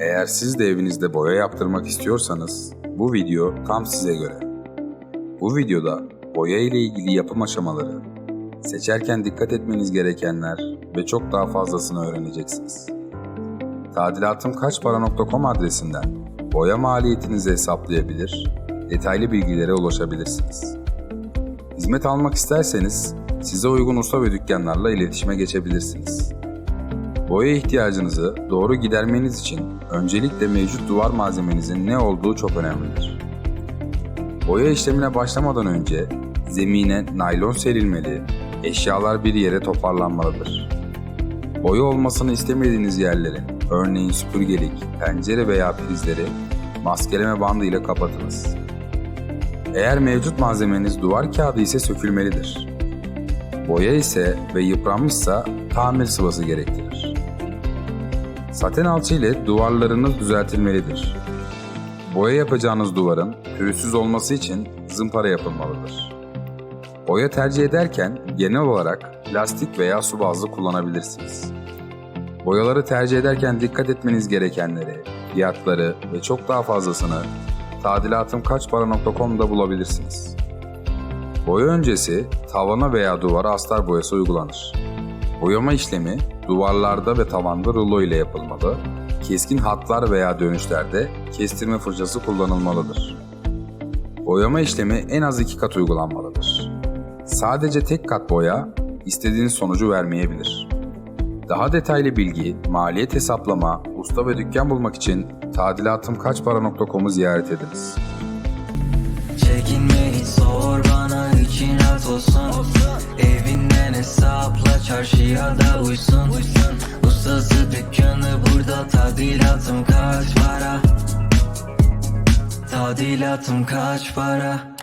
Eğer siz de evinizde boya yaptırmak istiyorsanız bu video tam size göre. Bu videoda boya ile ilgili yapım aşamaları, seçerken dikkat etmeniz gerekenler ve çok daha fazlasını öğreneceksiniz. Tadilatımkaçpara.com adresinden boya maliyetinizi hesaplayabilir, detaylı bilgilere ulaşabilirsiniz. Hizmet almak isterseniz size uygun usta ve dükkanlarla iletişime geçebilirsiniz. Boya ihtiyacınızı doğru gidermeniz için öncelikle mevcut duvar malzemenizin ne olduğu çok önemlidir. Boya işlemine başlamadan önce zemine naylon serilmeli, eşyalar bir yere toparlanmalıdır. Boya olmasını istemediğiniz yerlerin, örneğin süpürgelik, pencere veya prizleri maskeleme bandı ile kapatınız. Eğer mevcut malzemeniz duvar kağıdı ise sökülmelidir. Boya ise ve yıpranmışsa tamir sıvası gerektirir. Saten alçı ile duvarlarınız düzeltilmelidir. Boya yapacağınız duvarın pürüzsüz olması için zımpara yapılmalıdır. Boya tercih ederken genel olarak plastik veya su bazlı kullanabilirsiniz. Boyaları tercih ederken dikkat etmeniz gerekenleri, fiyatları ve çok daha fazlasını tadilatımkaçpara.com'da bulabilirsiniz. Boya öncesi tavana veya duvara astar boyası uygulanır. Boyama işlemi duvarlarda ve tavanda rulo ile yapılmalı, keskin hatlar veya dönüşlerde kestirme fırçası kullanılmalıdır. Boyama işlemi en az iki kat uygulanmalıdır. Sadece tek kat boya istediğiniz sonucu vermeyebilir. Daha detaylı bilgi, maliyet hesaplama, usta ve dükkan bulmak için tadilatımkaçpara.com'u ziyaret ediniz. Çekinme hiç sor bana için rahat olsun Evinden hesapla çarşıya da uysun. Ustası dükkanı burada tadilatım kaç para? Tadilatım kaç para